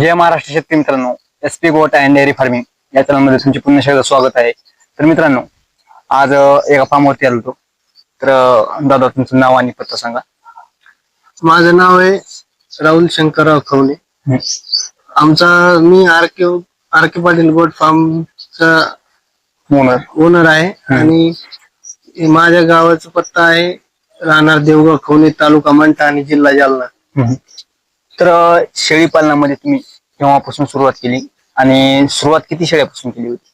जय महाराष्ट्र शेतकरी मित्रांनो S P goat and dairy farming या चॅनलमध्ये तुमचे पुन्हा एकदा स्वागत आहे. तर मित्रांनो आज एका फार्मवरती आलो होतो. तर दादा तुमचं नाव आणि पत्ता सांगा. माझं नाव आहे राहुल शंकरराव खवणे. आमचा मी R K R K Patil goat फार्मचा मोनर owner आहे आणि माझ्या गावाचा पत्ता आहे राहणार देवगाव खवणे तालुका मंठा आणि जिल्हा जालना. तर शेळी पालनामध्ये तुम्ही केव्हापासून सुरुवात केली? आणि सुरुवात किती शेळ्यापासून केली होती?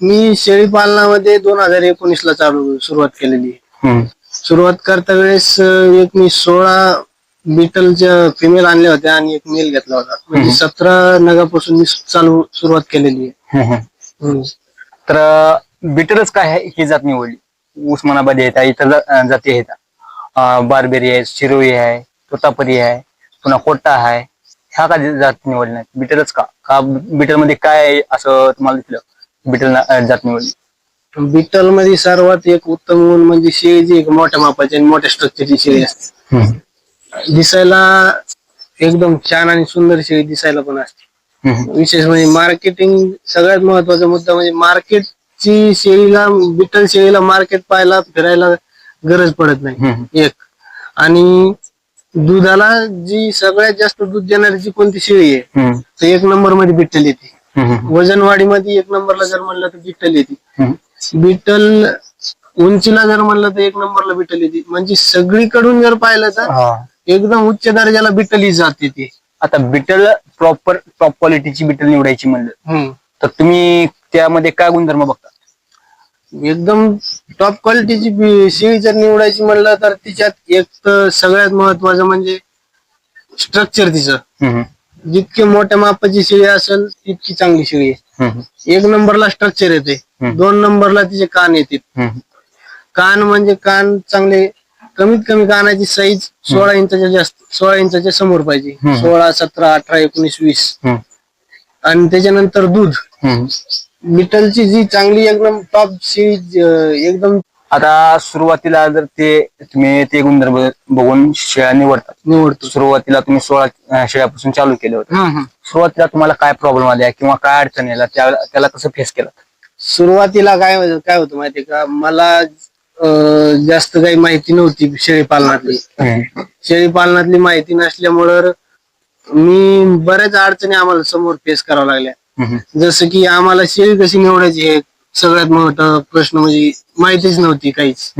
मी शेळी पालनामध्ये दोन हजार एकोणीस ला चालू सुरुवात केलेली. आहे. सुरुवात करता वेळेस एक मी सोळा बिटलच्या फिमेल आणल्या होत्या आणि एक मेल घेतला होता. म्हणजे सतरा नगापासून मी चालू सुरुवात केलेली आहे. तर अं, बिटरच काय आहे? ही जात निवडली. उस्मानाबादी आहेत इतर जाती आहेत अं, बारबेरी आहे शिरोई आहे तोतापरी आहे पुन्हा कोट्टा आहे. ह्या का जात निवडल्या बिटरच का? का बिटरमध्ये काय आहे असं तुम्हाला दिसलं? बिटर अं, जात निवडली. बिटलमध्ये सर्वात एक उत्तम गुण म्हणजे शेळी जी एक मोठ्या मापाची आणि मोठ्या स्ट्रक्चरची शेळी असते. दिसायला एकदम छान आणि सुंदर शेळी दिसायला पण असते. विशेष म्हणजे मार्केटिंग सगळ्यात महत्त्वाचा मुद्दा म्हणजे मार्केटची शेळीला बिटल शेळीला मार्केट पाहायला फिरायला गरज पडत नाही. एक. आणि दुधाला जी सगळ्यात जास्त दूध देणारी जी कोणती शेळी आहे तर एक नंबरमध्ये बिट्टल येते. वजन वाढीमध्ये एक नंबरला जर म्हणलं तर बिट्टल येते. बिटल उंचीला जर म्हणलं तर एक नंबरला बिटल येते. म्हणजे सगळीकडून जर पाहिलं तर एकदम उच्च दर्जाला बिटल ही जात येते. आता बिटल प्रॉपर टॉप क्वालिटीची बिटल निवडायची म्हणलं. तर तुम्ही त्यामध्ये काय गुणधर्म बघता? एकदम टॉप क्वालिटीची शेळी जर निवडायची म्हणलं तर तिच्यात एक तर सगळ्यात महत्वाचं म्हणजे स्ट्रक्चर तिचं. जितके मोठ्या मापाची शेळी असेल तितकी चांगली शेळी आहे. एक नंबरला स्ट्रक्चर येते. दोन नंबरला तिचे कान येते कान म्हणजे कान चांगले कमीत कमी कानाची साईज सोळा इंचाच्या जास्त सोळा इंचाच्या समोर पाहिजे. सोळा सतरा अठरा एकोणीस वीस. आणि त्याच्यानंतर दूध. मिटलची जी चांगली एकदम टॉप अं, एकदम आता सुरुवातीला जर ते तुम्ही ते गुणधर्म बघून शेळ्या निवडतात. निवडतो. सुरुवातीला तुम्ही सोळा शेळ्यापासून चालू केलं होतं. सुरुवातीला तुम्हाला काय प्रॉब्लेम आल्या किंवा काय अडचण आल्या त्या त्याला कसं फेस केलं? सुरुवातीला काय व्हायचं- काय होतं माहितीये का? मला अं, जास्त काही माहिती नव्हती शेळी पालनातली शेळी पालनातली माहिती नसल्यामुळं मी बऱ्याच अडचणी आम्हाला समोर फेस कराव्या लागल्या. जसं की आम्हाला शेळी कशी निवडायची हे सगळ्यात मोठा प्रश्न म्हणजे माहितीच नव्हती काहीच.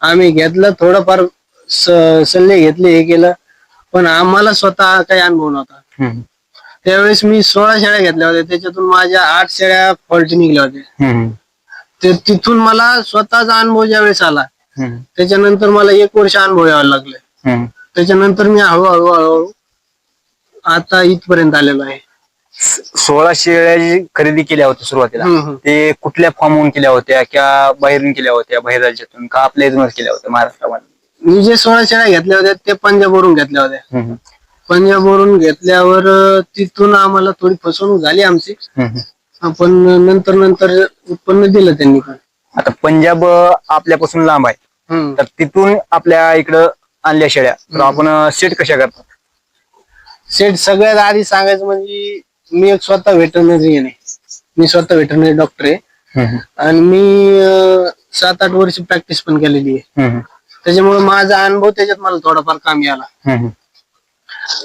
आम्ही घेतलं थोडंफार स- सल्ले घेतले हे केलं. पण आम्हाला स्वतः काही अनुभव नव्हता. त्यावेळेस मी सोळा शेळ्या घेतल्या होत्या. त्याच्यातून माझ्या आठ शेळ्या फॉल्टी निघल्या होत्या. ते तिथून मला स्वतःचा अनुभव ज्यावेळेस आला त्याच्यानंतर मला एक वर्ष अनुभव यावा लागले. त्याच्यानंतर मी हळूहळू हळूहळू आता इथपर्यंत आलेलो आहे. सोळा शेळ्या जी खरेदी केल्या होत्या सुरुवातीला. हम्म. ते कुठल्या फॉर्महून केल्या होत्या किंवा बाहेरून केल्या होत्या बाहेर राज्यातून का आपल्या इथूनच केल्या होत्या महाराष्ट्रामध्ये? मी जे सोळा शेळ्या घेतल्या होत्या ते पंजाबवरून घेतल्या होत्या. पंजाबवरून घेतल्यावर अं, तिथून आम्हाला थोडी फसवणूक झाली आमची. पण नंतर नंतर उत्पन्न दिलं त्यांनी पण. आता पंजाब अं, आपल्यापासून लांब आहे. हम्म. तर तिथून आपल्या इकडं आणल्या शेळ्या. तर आपण सेट कशा करतात? सेट सगळ्यात आधी सांगायचं म्हणजे मी एक स्वतः व्हेटरनरी आहे. मी स्वतः व्हेटरनरी डॉक्टर आहे. आणि मी अं, सात आठ वर्ष प्रॅक्टिस पण केलेली आहे. त्याच्यामुळे माझा अनुभव त्याच्यात मला थोडाफार कामी आला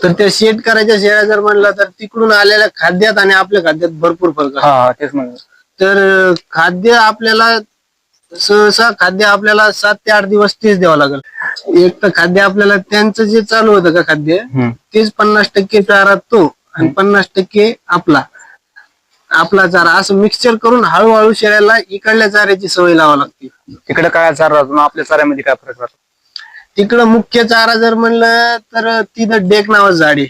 तर त्या शेट करायच्या शेळ्या जर म्हणलं तर तिकडून आलेल्या खाद्यात आणि आपल्या खाद्यात भरपूर फरक आहे. हा तेच तर खाद्य आपल्याला सहसा खाद्य आपल्याला सात ते आठ दिवस तेच द्यावं लागेल. एक तर खाद्य आपल्याला त्यांचं जे चालू होतं का खाद्य तेच पन्नास टक्के चारा तो आणि पन्नास टक्के आपला. आपला चारा असं मिक्सचर करून हळूहळू शेळ्याला इकडल्या चाऱ्याची सवय लावा लागते. तिकडे काय चारा राहतो? आणि आपल्या चाऱ्यामध्ये काय फरक राहतो? तिकडं मुख्य चारा जर म्हणलं तर तिथं डेक नावाचं झाड आहे.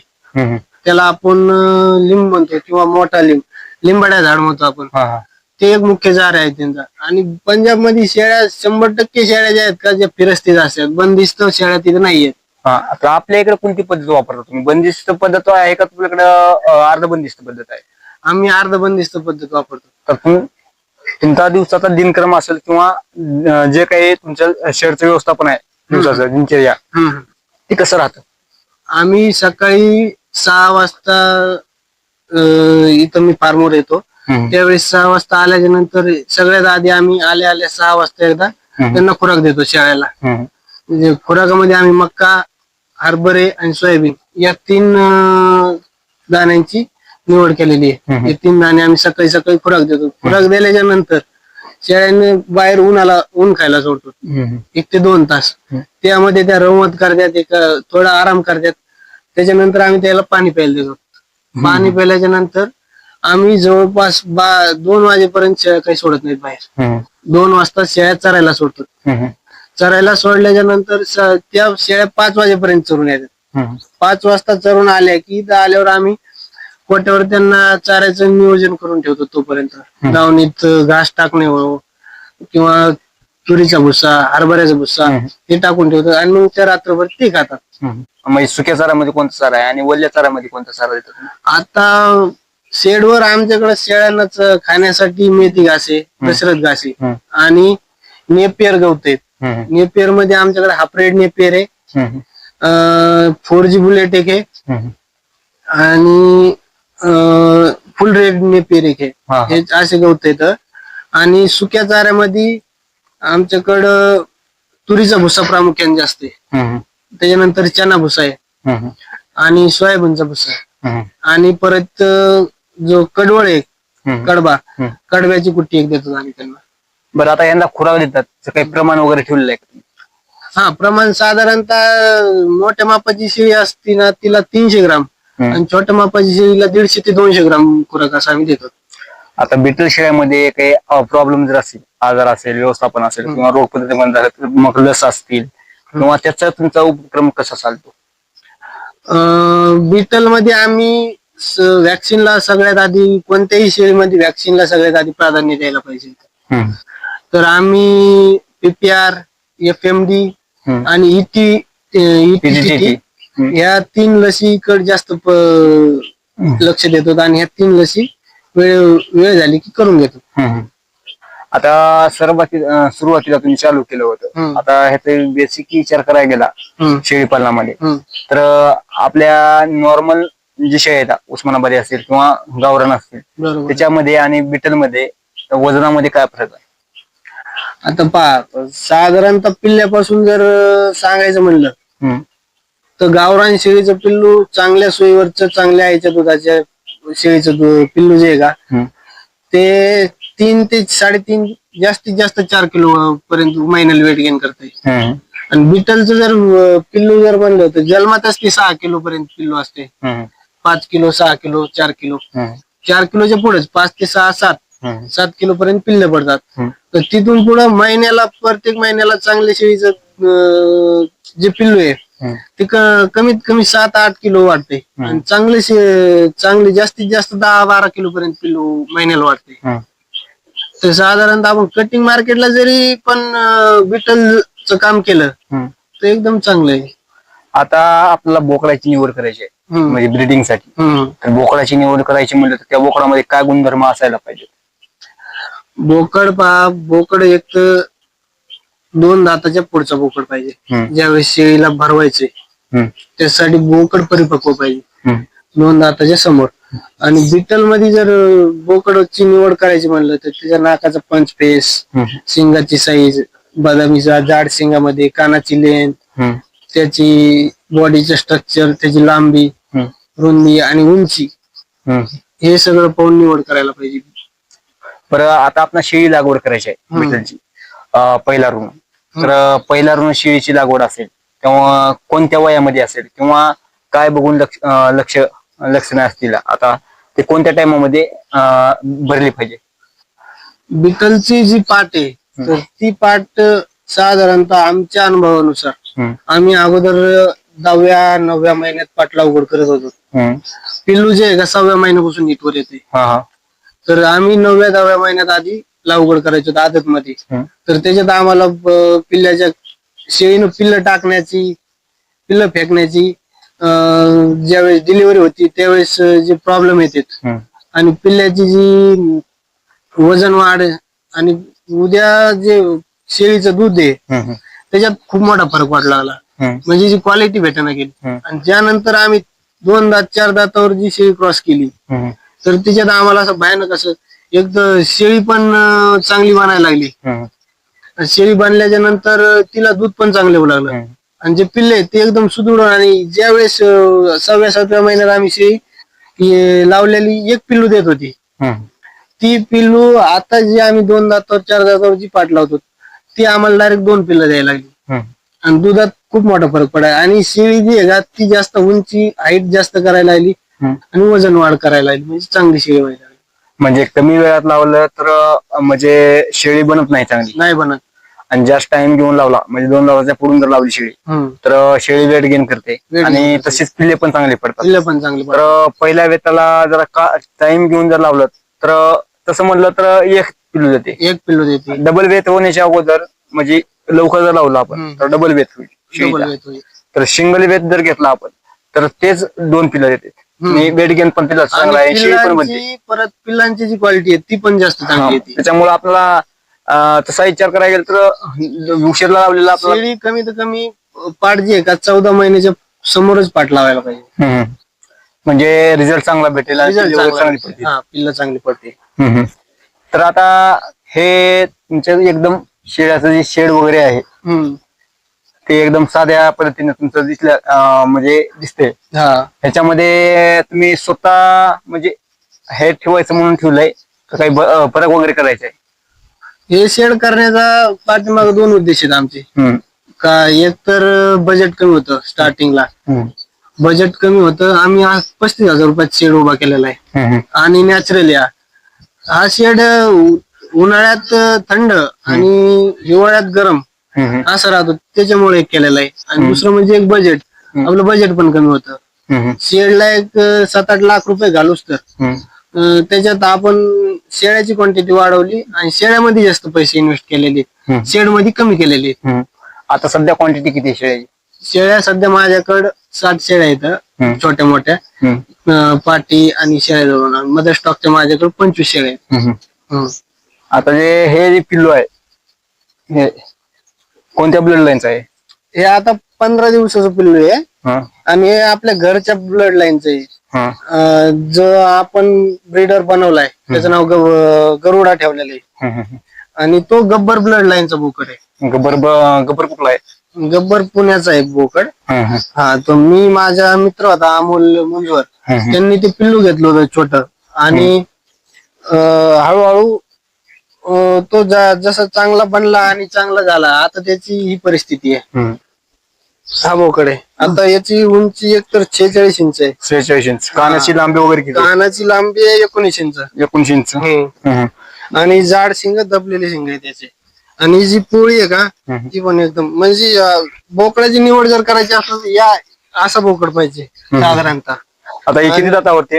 त्याला आपण अं, लिंब म्हणतो किंवा मोठा लिंब. लिंबाड्या झाड म्हणतो आपण. हा, हा. ते एक मुख्य चारा आहे त्यांचा. आणि पंजाबमध्ये शेळ्या शंभर टक्के शेळ्या ज्या आहेत का ज्या फिरस्तीत असतात. बंदिस्त शेळ्या तिथे नाहीयेत. हा आता आपल्या इकडे कोणती पद्धत वापरता तुम्ही बंदिस्त पद्धत आहे का तुमच्याकडे अर्ध बंदिस्त पद्धत आहे आम्ही अर्ध बंदिस्त पद्धत वापरतो तर तुम- तुमचा दिवसाचा दिनक्रम असेल किंवा जे काही तुमच्या शेअरचं व्यवस्थापन आहे दिवसाचं दिनचर्या. ते कसं राहतं आम्ही सकाळी सहा वाजता इथं मी फार्मवर येतो. त्यावेळेस सहा वाजता आल्याच्यानंतर सगळ्यात आधी आम्ही आल्या आल्या सहा वाजता एकदा. त्यांना खुराक देतो शेळ्याला हम्म. म्हणजे खुराकामध्ये आम्ही मक्का हरभरे आणि सोयाबीन या तीन अं, दाण्यांची निवड केलेली आहे. हे तीन दाणे आम्ही सकाळी सकाळी खुराक देतो खुराक दिल्याच्या नंतर शेळ्याने बाहेर उन्हाला ऊन खायला सोडतो. एक ते दोन तास. त्यामध्ये त्या रवमत करतात एक अं, थोडा आराम करतात त्याच्यानंतर आम्ही त्याला पाणी प्यायला देतो पाणी प्यायल्याच्या नंतर आम्ही जवळपास बा दोन वाजेपर्यंत शेळ्या काही सोडत नाहीत बाहेर. दोन वाजता शेळ्या चरायला सोडतो. चरायला सोडल्याच्या नंतर स- त्या शेळ्या पाच वाजेपर्यंत चरून येतात हम्म. पाच वाजता चरून आल्या की इथं आल्यावर आम्ही कोट्यावर त्यांना चाऱ्याचं नियोजन करून ठेवतो तोपर्यंत दावणीत घास टाकणे हो किंवा तुरीचा भुस्सा हरभऱ्याचा भुस्सा हम्म. हे टाकून ठेवतो आणि मग त्या रात्रभर ते खातात हम्म. म्हणजे सुक्या चारामध्ये कोणता चारा आहे आणि वल्ल्या चारामध्ये कोणता चारा देतात तुम्ही? आता शेडवर आमच्याकडे शेळ्यांनाच खाण्यासाठी मेथी घासे दशरथ घासे हम्म. आणि नेपियर गवत आहेत. नेपियरमध्ये आमच्याकडे हाफरेड नेपियर आहे. फोर जी बुलेट एक आहे. आणि फुल रेड नेपियर एक आहे हा, असे गवत आहेत आणि सुक्या चाऱ्यामध्ये आमच्याकडं तुरीचा भुसा प्रामुख्याने जास्त आहे. त्याच्यानंतर चना भुसा आहे. आणि सोयाबीनचा भुसा. आणि परत जो कडवळ आहे. कडबा. कडब्याची कुट्टी एक देतो आम्ही त्यांना बरं आता यांना खुराक देतात. काही प्रमाण वगैरे ठेवलेलं आहे का तुम्ही? हा प्रमाण साधारणतः मोठ्या मापाची शेळी असती ना तिला तीनशे ग्राम. हम्म. आणि छोट्या मापाची शेळीला दीडशे ते दोनशे ग्राम खुराक असं आम्ही देतो. आता बिटल शेळ्यामध्ये काही प्रॉब्लेम जर असतील आजार असेल व्यवस्थापन असेल किंवा रोग पद्धती झालं तर मग लस असतील किंवा त्याचा तुमचा उपक्रम कसा चालतो? बीटलमध्ये आम्ही व्हॅक्सिनला सगळ्यात आधी कोणत्याही शेळीमध्ये व्हॅक्सिनला सगळ्यात आधी प्राधान्य द्यायला पाहिजे. हम्म. तर आम्ही पीपीआर एफ एम डी हम्म. आणि इटी PGTT. हम्म. या तीन लसीकडे जास्त प- लक्ष देतो आणि ह्या तीन लसी वेळ वेळ झाली की करून घेतो हम्म. आता सुरुवाती अं, सुरुवातीला तुम्ही चालू केलं होतं हम्म. आता ह्याचा बेसिक विचार करायला गेला हम्म. शेळी पालनामध्ये हम्म. तर आपल्या नॉर्मल जे शेळ्या आहेत उस्मानाबादी असतील किंवा गावरान असतील बरोबर त्याच्यामध्ये आणि बिटलमध्ये वजनामध्ये काय फरक आहे आता पहा साधारणतः पिल्ल्यापासून जर अं, सांगायचं म्हणलं हम्म. तर गावरान शेळीचं पिल्लू चांगल्या सोयीवरचं चांगल्या आईच्या दुधाच्या शेळीचं दु- पिल्लू जे आहे का हम्म. ते तीन ते साडेतीन जास्तीत जास्त चार किलो पर्यंत महिन्याला वेट गेन करते हम्म. आणि बिटलचं जर अं, पिल्लू जर बनलं तर जन्मातच ते सहा किलो पर्यंत पिल्लू असते हम्म. पाच किलो सहा किलो चार किलो हम्म. चार किलोच्या पुढेच पाच ते सहा सात. सात किलो पर्यंत पिल्ले पडतात. तर तिथून पुढे महिन्याला प्रत्येक महिन्याला चांगल्या शेळीचं जे पिल्लू आहे. ते कमीत कमी सात आठ किलो वाढते आणि चांगले चांगले जास्तीत जास्त दहा बारा किलो पर्यंत पिल्लू महिन्याला वाढते. तर साधारणतः आपण कटिंग मार्केटला जरी पण बिटलचं काम केलं. तर एकदम चांगलं आहे आता आपल्याला बोकडाची निवड करायची आहे. म्हणजे ब्रिडिंगसाठी बोकडाची निवड करायची म्हणलं तर त्या बोकडामध्ये काय गुणधर्म असायला पाहिजे बोकड पहा बोकड एक तर दोन दाताच्या पुढचा बोकड पाहिजे हम्म. ज्यावेळेस शेळीला भरवायचे हम्म. त्यासाठी बोकड परिपक्व पाहिजे हम्म. दोन दाताच्या समोर आणि बिटलमध्ये जर अं, बोकडची निवड करायची म्हणलं तर त्याच्या नाकाचा पंच फेस हम्म. शिंगाची साईज बदामीचा जाड शिंगामध्ये कानाची लेंथ हम्म. त्याची बॉडीचं स्ट्रक्चर त्याची लांबी हम्म. रुंदी आणि उंची हम्म. हे सगळं पाहून निवड करायला पाहिजे बरं आता आपण शेळी लागवड करायची आहे अं, पहिला ऋण. तर पहिला ऋण शेळीची लागवड असेल किंवा कोणत्या वयामध्ये असेल किंवा काय बघून लक्ष लक्ष लक्षणं असतील आता ते कोणत्या टायमामध्ये भरली पाहिजे? बिटलची जी पाट आहे तर ती पाट साधारणतः आमच्या अनुभवानुसार. आम्ही अगोदर दहाव्या नवव्या महिन्यात पाट लागवड करत होतो. पिल्लू जे आहे का सहाव्या महिन्यापासून नीटवर येते. तर आम्ही नवव्या दहाव्या महिन्यात आधी लागवड करायचो आदत मध्ये. तर त्याच्यात आम्हाला ब- पिल्ल्याच्या शेळीनं पिल्ल टाकण्याची पिल्ल फेकण्याची अं, ज्यावेळेस डिलिव्हरी होती त्यावेळेस अं, जे प्रॉब्लेम येतात. आणि पिल्ल्याची जी वजन वाढ आणि उद्या जे शेळीचं दूध आहे. त्याच्यात खूप मोठा फरक वाढ लागला. म्हणजे जी क्वालिटी भेटना गेली. आणि त्यानंतर आम्ही दोन दात चार दातावर जी शेळी क्रॉस केली तर तिच्यात आम्हाला असं भयानक असं एक तर शेळी पण अं, चांगली बनायला लागली. शेळी बांधल्याच्या नंतर तिला दूध पण चांगलं येऊ लागलं. आणि जे पिल्ले आहेत ते एकदम सुदृढ आणि ज्या वेळेस अं, सहाव्या सातव्या महिन्यात आम्ही शेळी लावलेली एक पिल्लू देत होती. ती पिल्लू आता जी आम्ही दोन दातावर चार दातावर जी पाठ लावतो ती आम्हाला डायरेक्ट दोन पिल्लं द्यायला लागली. आणि दुधात खूप मोठा फरक पडाय आणि शेळी जी आहे का ती जास्त उंची हाईट जास्त करायला लागली. आणि वजन वाढ करायला लागली म्हणजे चांगली शेळी व्हायला लागली. म्हणजे कमी वेळात लावलं तर अं, म्हणजे शेळी बनत नाही चांगली. नाही बनत. आणि जास्त टाइम घेऊन लावला म्हणजे दोन लावाच्या पुढून जर लावली शेळी हम्म. तर अं, शेळी वेट गेन करते. Gain आणि करते. तशीच पिल्ले पण चांगले पडतात. पिल्लं पण चांगली तर अं, पहिल्या वेताला जरा का टाइम घेऊन जर लावलं तर अं, तसं म्हणलं तर एक पिल्लू देते. एक पिल्लू देते. डबल वेत होण्याच्या अगोदर म्हणजे लवकर जर लावलं आपण हम्म. तर डबल वेत होईल डबल. तर सिंगल वेत जर घेतला आपण तर तेच दोन पिल्लं देते. आणि वेट गेन पण तिला चांगला आहे शेळी पण बनते पिल्लांची परत पिल्लांची जी क्वालिटी आहे ती पण जास्त. चांगली येते त्याच्यामुळे आपल्याला अं, तसा विचार करायला गेला तर उशीरला लावलेला आपला शेळी कमीत कमी अं, पाठ जी आहे का चौदा महिन्याच्या समोरच पाठ लावायला पाहिजे हम्म. म्हणजे रिझल्ट चांगला भेटेल आणि Result चांगला. पडतील. हा पिल्लं चांगली पडते हम्म. तर आता हे तुमच्या एकदम शेळ्याचं जे शेड वगैरे आहे हम्म ते एकदम साध्या पद्धतीने तुमचं दिसल्या म्हणजे दिसते हा ह्याच्यामध्ये तुम्ही स्वतः म्हणजे हे ठेवायचं म्हणून ठेवलंय का काही फरक वगैरे करायचा आहे हे शेड करण्याचा पाठीमाग दोन उद्देश आहेत आमचे हम्म. का एक तर बजेट कमी होतं स्टार्टिंगला हम्म. बजेट कमी होतं आम्ही आज पस्तीस हजार रुपयात शेड उभा केलेला आहे हम्म. आणि नॅचरल या हा शेड उन्हाळ्यात थंड आणि हिवाळ्यात गरम. असं राहतो. त्याच्यामुळे एक केलेला आहे. आणि दुसरं म्हणजे एक बजेट. आपलं बजेट पण कमी होतं. शेडला एक सात आठ लाख रुपये घालूच तर. त्याच्यात आपण शेळ्याची क्वांटिटी वाढवली आणि शेळ्यामध्ये जास्त पैसे इन्व्हेस्ट केलेले. शेडमध्ये कमी केलेले. आता सध्या क्वांटिटी किती शेळ्याची? शेळ्या सध्या माझ्याकडं सात शेळ्या आहेत. छोट्या मोठ्या. पाटी आणि शेळ्या जवळ मदर स्टॉकच्या माझ्याकडे पंचवीस शेळ्या आहेत. आता जे हे जे पिल्लू आहे कोणत्या ब्लड लाईनचं आहे? हे आता पंधरा दिवसाचं पिल्लू आहे. हा. आणि हे आपल्या घरच्या ब्लड लाईनचं आहे. हा. अं, जो आपण ब्रीडर बनवलाय त्याचं नाव गव- गरुडा ठेवलेलं आहे. हम्म. आणि तो गब्बर ब्लड लाईनचा बोकड आहे. गब्बर ब- गब्बर कुठला आहे? गब्बर पुण्याचा आहे बोकड. हम्म. हा तो मी माझा मित्र होता अमोल मुंजवर. हम्म. त्यांनी ते पिल्लू घेतलं होतं छोट. आणि अं, हळूहळू अं, तो जा- जसा चांगला बनला आणि चांगला झाला आता त्याची ही परिस्थिती आहे. हम्म. हा आता याची उंची एक तर छेचाळीस इंच आहे. सेहेचाळीस इंच. कानाची लांबी वगैरे किती? कानाची लांबी आहे एकोणीस इंच. एकोणीस इंच. हम्म. आणि जाड शिंग दबलेले शिंग आहे त्याचे. आणि जी पोळी आहे का हम्म. ती पण एकदम म्हणजे अं, बोकडाची निवड जर करायची असेल तर या असा बोकड पाहिजे. साधारणतः. आता हे किती दातावरती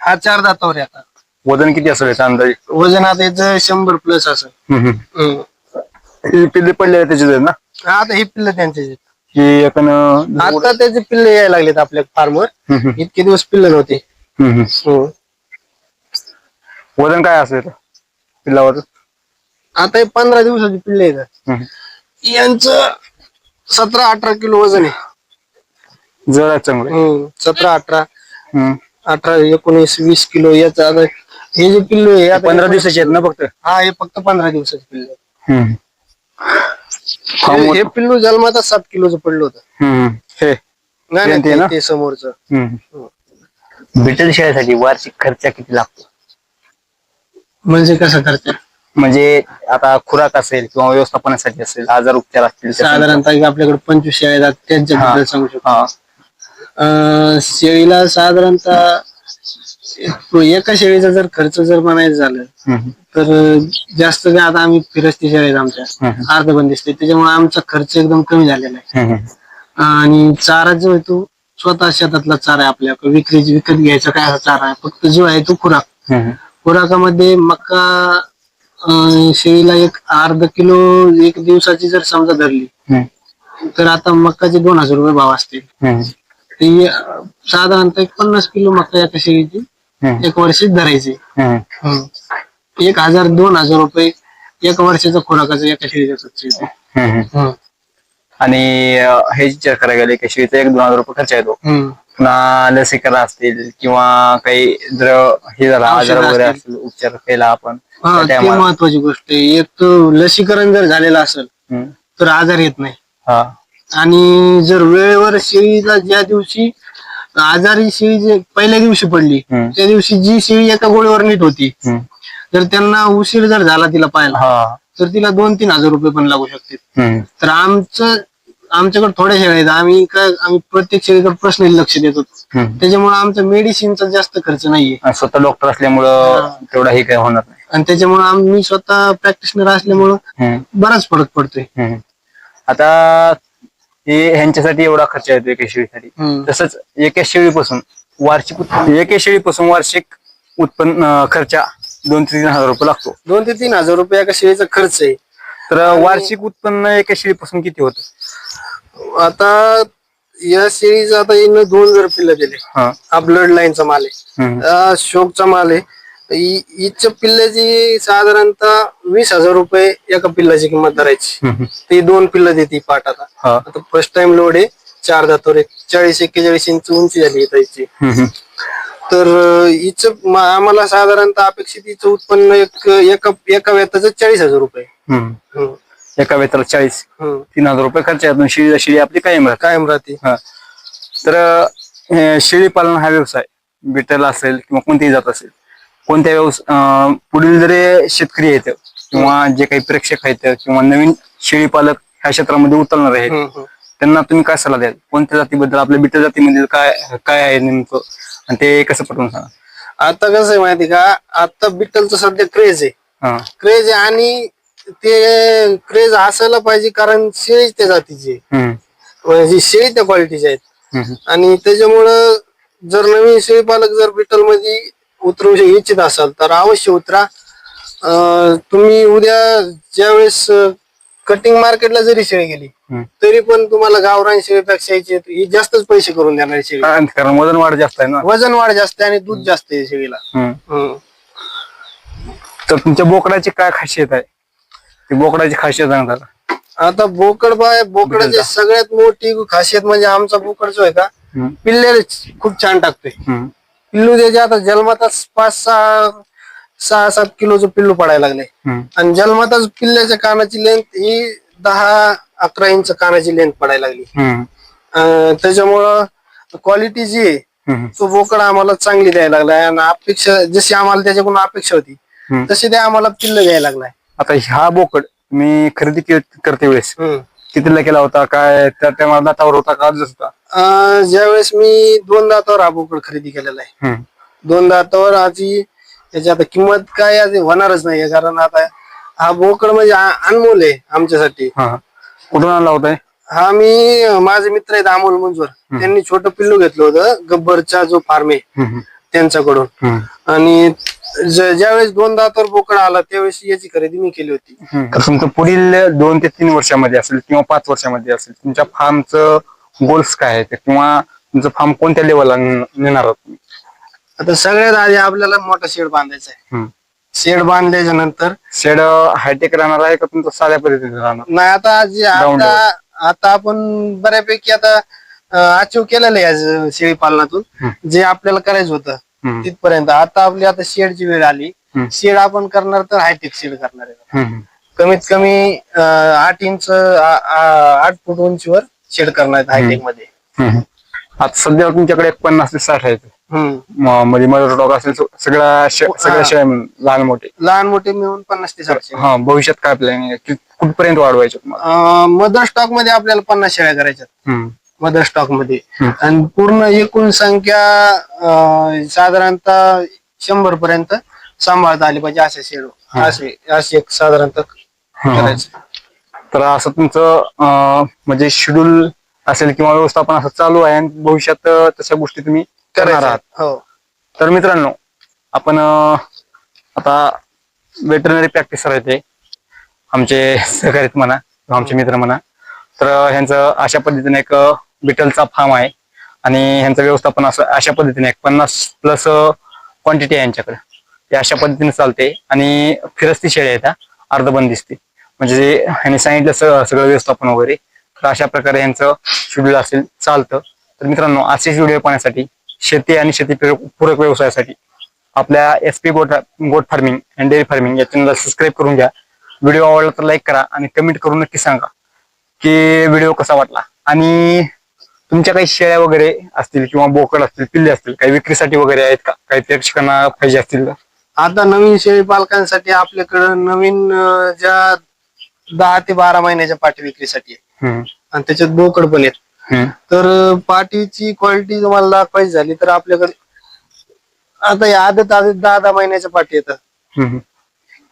हा चार दातावर आहे आता. वजन किती असेल याचं अंदाजे वजन आता याचं शंभर प्लस असं हम्म. हम्म. हे पिल्ले पडलेले त्याचे आहेत ना आता ही पिल्ल त्यांचे आहेत. की आता त्याचे पिल्ले यायला लागलेत आपल्या फार्मवर. इतके दिवस पिल्ल नव्हते. हम्म. वजन काय असेल पिल्लावर आता हे पंधरा दिवसाची पिल्ले आहेत यांचं सतरा अठरा किलो वजन आहे जरा चांगलं हम्म. सतरा अठरा हम्म. अठरा एकोणीस वीस किलो याचं आता हे जे पिल्लू आहे आता पंधरा दिवसाचे आहेत ना फक्त हा हे फक्त पंधरा दिवसाचे पिल्लू आहे. हम्म. हा, हे- मोठं. हे पिल्लू जन्मात सात किलोचं पडलं होतं हम्म. हे नाही, नाही, ते ना? ते- ते समोरचं हम्म. बिटल वार्षिक खर्च किती लागतो म्हणजे कसं करते म्हणजे आता खुराक असेल किंवा व्यवस्थापनासाठी असेल आजार उपचार असतील त्यासाठी. साधारणतः आपल्याकडे पंचवीस शेळ्या आहेत त्यांच्याबद्दल. सांगू शकतो हा अं, शेळीला साधारणतः एक- शेळीचा जर खर्च जर म्हणायचं झालं. तर जास्त काय आता आम्ही फिरस्ती शेळ्या आहेत आमच्या हम्म. अर्धबंदिस्ते त्याच्यामुळे आमचा खर्च एकदम कमी झालेला आहे. आणि चारा जो आहे तो स्वतः शेतातला चारा आहे आपल्या विक्री विकत घ्यायचा काय असा चारा आहे फक्त जो आहे तो खुराक. खुराकामध्ये मका शेळीला एक अर्धा किलो एक दिवसाची जर समजा धरली. तर आता मक्काचे दोन हजार रुपये भाव असतील. ती साधारणतः एक पन्नास किलो मका एका शेळीची. एक वर्षी धरायची हम्म. एक हजार दोन हजार रुपये एक वर्षाचा खुराकाचा एका शेळीचा. आणि अं, हे विचार करायला गेले की शेळीचा एक दोन हजार रुपये खर्च येतो. पुन्हा लसीकरण असतील किंवा काही जर हे झालं औषधं आजार वगैरे असतील. असतील उपचार केला आपण हा त्या ते. महत्वाची गोष्ट आहे एक तर लसीकरण जर झालेलं असेल हम्म. तर आजार येत नाही हा आणि जर वेळेवर शेळीला ज्या दिवशी आजारी शेळी जे पहिल्या दिवशी पडली हम्म. त्या दिवशी जी शेळी एका गोळीवर नीट होती हम्म. तर त्यांना उशीर जर झाला तिला पाहायला हा तर तिला दोन तीन हजार रुपये पण लागू हम्म. तर आमचं आमच्याकडे थोड्या शेळ्या आहेत आम्ही काय आम्ही प्रत्येक शेळीकडे पर्सनली लक्ष देतो हम्म. त्याच्यामुळे आमचा मेडिसिनचा जास्त खर्च नाहीये आणि स्वतः डॉक्टर असल्यामुळं. तेवढा हे काही होणार नाही आणि त्याच्यामुळे आम्ही स्वतः प्रॅक्टिशनर असल्यामुळं हम्म. बराच फरक पडतोय हम्म. आता हे ह्यांच्यासाठी एवढा खर्च येतो एका शेळीसाठी. तसंच एका शेळीपासून वार्षिक उत्पन्न एका शेळीपासून वार्षिक उत्पन्न खर्च दोन ते तीन हजार रुपये लागतो. दोन ते तीन हजार रुपये एका शेळीचा खर्च आहे. तर वार्षिक उत्पन्न एका शेळीपासून किती होतं? आता या शेळीचं आता दोन हजार पिल्लं दिले. हा. ब्लड लाईनचा माल आहे. शोकचा माल आहे. हिच्या पिल्ल्याची साधारणतः वीस हजार रुपये एका पिल्लाची किंमत धरायची. ती दोन पिल्लं देते पाठ आता. आता फर्स्ट टाइम लोड आहे चार दातोर एक चाळीस एक्केचाळीस इंच उंची झाली हम्म. तर हिचं आम्हाला साधारणतः अपेक्षित हिचं उत्पन्न एक एका एका वेताचं चाळीस हजार रुपये. एका वेताला चाळीस. तीन हजार रुपये खर्च येतो. शेळी शेळी आपली कायम राहते. कायम राहते. हा. तर शेळी पालन हा व्यवसाय. बिटल असेल किंवा कोणतेही जात असेल. कोणत्या व्यवसाय पुढील जरी शेतकरी आहेत किंवा जे काही प्रेक्षक आहेत किंवा नवीन शेळी पालक ह्या क्षेत्रामध्ये उतरणार आहेत. त्यांना तुम्ही काय सल्ला द्याल? कोणत्या जातीबद्दल? आपल्या बिटल जातीमध्ये काय काय आहे नेमकं? आणि ते कसं पटवून सांगा? आता कसं आहे माहिती का? आता बिट्टलचं सध्या क्रेज आहे. क्रेज आहे आणि ते क्रेज असायला पाहिजे कारण शेळी त्या जातीची. म्हणजे शेळी त्या क्वालिटीचे आहेत. आणि त्याच्यामुळं जर नवीन शेळी पालक जर बिटलमध्ये उतरू इच्छित असाल तर अवश्य उतरा. तुम्ही उद्या ज्यावेळेस कटिंग मार्केटला जरी शेळी गेली. तरी पण तुम्हाला गावरान शेळीपेक्षा ही जास्तच पैसे करून देणार शेळी. कारण वजन वाढ जास्त आहे ना? वजन वाढ जास्त आहे आणि दूध जास्त आहे शेळीला. तर तुमच्या बोकडाची काय खासियत आहे? ती बोकडाची खासियत सांगता आता बोकड बाय बोकडाची सगळ्यात मोठी खासियत म्हणजे आमचा बोकड जो आहे का. पिल्ले खूप छान टाकतोय. पिल्लू त्याचे आता जन्मातच पाच सहा सहा सात किलोचं पिल्लू पडायला लागले. आणि जन्मातच पिल्ल्याच्या कानाची लेंथ ही दहा अकरा इंच कानाची लेंथ पडायला लागली. अं, त्याच्यामुळं क्वालिटी जी आहे. तो बोकड आम्हाला चांगली द्यायला लागलाय आणि अपेक्षा जशी आम्हाला त्याच्याकडून अपेक्षा होती हम्म. तशी ते आम्हाला पिल्ल द्यायला लागलाय आता ह्या बोकड मी खरेदी के- करते वेळेस हम्म. कितीला केला होता? काय त्या टायमाला दातावर होता का आजच होता? अं, ज्यावेळेस मी दोन दातावर हा बोकड खरेदी केलेला आहे. हम्म. दोन दातावर आजी त्याची आता किंमत काय आज होणारच नाहीये कारण आता हा बोकड म्हणजे आ- अनमोल आहे आमच्यासाठी. हा. कुठून आणला होता हा? मी माझे मित्र आहेत अमोल मंजूर त्यांनी छोटं पिल्लू घेतलं होतं गब्बरचा जो फार्म आहे. हम्म. त्यांच्याकडून. आणि ज- ज्यावेळेस दोन दातावर बोकड आला त्यावेळेस याची खरेदी मी केली होती. तर तुमचं पुढील दोन ते तीन वर्षामध्ये असेल किंवा पाच वर्षामध्ये असेल तुमच्या फार्मचं गोल्स काय आहेत किंवा तुमचं फार्म कोणत्या लेवलला नेणार आहात तुम्ही? आता सगळ्यात आधी आपल्याला मोठा शेड बांधायचा आहे. हम्म. शेड बांधल्याच्या नंतर शेड हायटेक राहणार आहे का तुमचं साध्या पद्धतीने राहणार? नाही आता आज Ground आता आता आपण बऱ्यापैकी आता अचीव केलेलं आहे आज शेळी पालनातून जे आपल्याला करायचं होतं. तिथपर्यंत. आता आपली आता शेडची वेळ आली. शेड आपण करणार तर हायटेक शेड करणार आहे. कमीत कमी आठ इंच आठ फूट उंचीवर शेड करणार आहेत हायटेकमध्ये. आता सध्या तुमच्याकडे एक पन्नास ते साठ आहेत. म्हणजे मदर डॉग असेल सग- सगळ्या श- सगळ्या शेळ्या मिळून, लहान मोठे. लहान मोठे मिळून पन्नास ते सातशे हा भविष्यात काय प्लॅनिंग कुठपर्यंत वाढवायचे? मदर स्टॉकमध्ये आपल्याला पन्नास शेळ्या करायच्यात. हम्म. मदर स्टॉकमध्ये. आणि पूर्ण एकूण संख्या अं, साधारणतः शंभर पर्यंत सांभाळता आली पाहिजे असे शेड असे असे एक साधारणतः हा. करायचं. तर असं तुमचं अं, म्हणजे शेड्यूल असेल किंवा व्यवस्थापन असं चालू आहे आणि भविष्यात अं, तशा गोष्टी तुम्ही करणार करायचं. आहात. हो. तर मित्रांनो आपण अं, आता वेटरनरी प्रॅक्टिसर आहेत ते आमचे सहकारी आहेत म्हणा किंवा आमचे मित्र म्हणा. तर ह्यांचं अशा पद्धतीने एक बिटलचा फार्म आहे. आणि ह्यांचं व्यवस्थापन असं अशा पद्धतीने पन्नास प्लस क्वांटिटी आहे यांच्याकडे. ते अशा पद्धतीने चालते. आणि फिरस्ती शेळी आहेत हा, अर्धबंद दिसते म्हणजे जे ह्यांनी सांगितलं सगळं व्यवस्थापन वगैरे तर अशा प्रकारे यांचं शेड्यूल असेल चालतं. तर मित्रांनो असेच व्हिडिओ पाहण्यासाठी शेती आणि शेती पूरक व्यवसायासाठी आपल्या एस पी गोट गोट फार्मिंग अँड डेअरी फार्मिंग या चॅनलला सबस्क्राईब करून घ्या. व्हिडिओ आवडला तर लाईक करा आणि कमेंट करून नक्की सांगा की व्हिडिओ कसा वाटला. आणि तुमच्या काही शेळ्या वगैरे असतील किंवा बोकड असतील पिल्ले असतील काही विक्रीसाठी वगैरे आहेत का? काही प्रेक्षकांना पाहिजे असतील आता नवीन शेळी पालकांसाठी आपल्याकडं नवीन अं, ज्या दहा ते बारा महिन्याच्या पाठी विक्रीसाठी आहे हम्म, आणि त्याच्यात बोकड पण आहेत. हम्म, तर अं, पाठीची क्वालिटी तुम्हाला दाखवायची झाली तर आपल्याकडे आता या आदत आदत दहा दहा महिन्याच्या पाठी येतात. हम्म,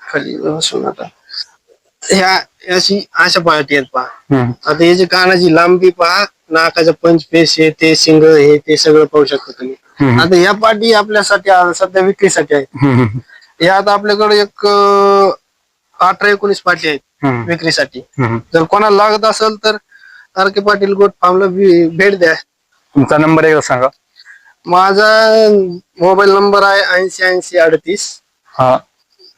खाली बसून आता. ह्या अशी अशा पाठी आहेत पहा. हम्म, आता याची कानाची लांबी पहा नाकाचा पंच पेस हे ते शिंग हे ते सगळं पाहू शकता तुम्ही. हम्म, आता या पाठी आपल्यासाठी आ- सध्या विक्रीसाठी आहेत. हम्म, या आता आपल्याकडे एक अं, अठरा एकोणीस पाठी आहेत हम्म, विक्रीसाठी. हम्म. जर कोणाला लागत असेल तर आर के पाटील गोट फार्मला भे- भेट द्या. तुमचा नंबर एकदा सांगा. माझा मोबाईल नंबर आहे ऐंशी ऐंशी अडतीस. हा.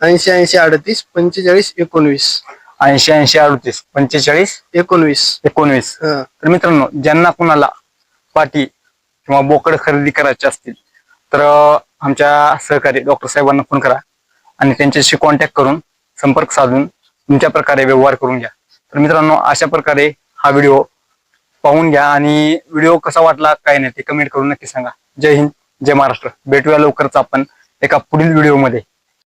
ऐंशी ऐंशी अडतीस पंचेचाळीस एकोणवीस. ऐंशी ऐंशी अडतीस पंचेचाळीस एकोणवीस. एकोणवीस. हा. तर मित्रांनो ज्यांना कुणाला पाटी किंवा बोकड खरेदी करायचे असतील तर अं, आमच्या सहकारी डॉक्टर साहेबांना फोन करा आणि त्यांच्याशी कॉन्टॅक्ट करून संपर्क साधून तुमच्या प्रकारे व्यवहार करून घ्या. तर मित्रांनो अशा प्रकारे हा व्हिडिओ पाहून घ्या आणि व्हिडिओ कसा वाटला काय नाही ते कमेंट करून नक्की सांगा. जय हिंद जय महाराष्ट्र. भेटूया लवकरच आपण एका पुढील व्हिडिओमध्ये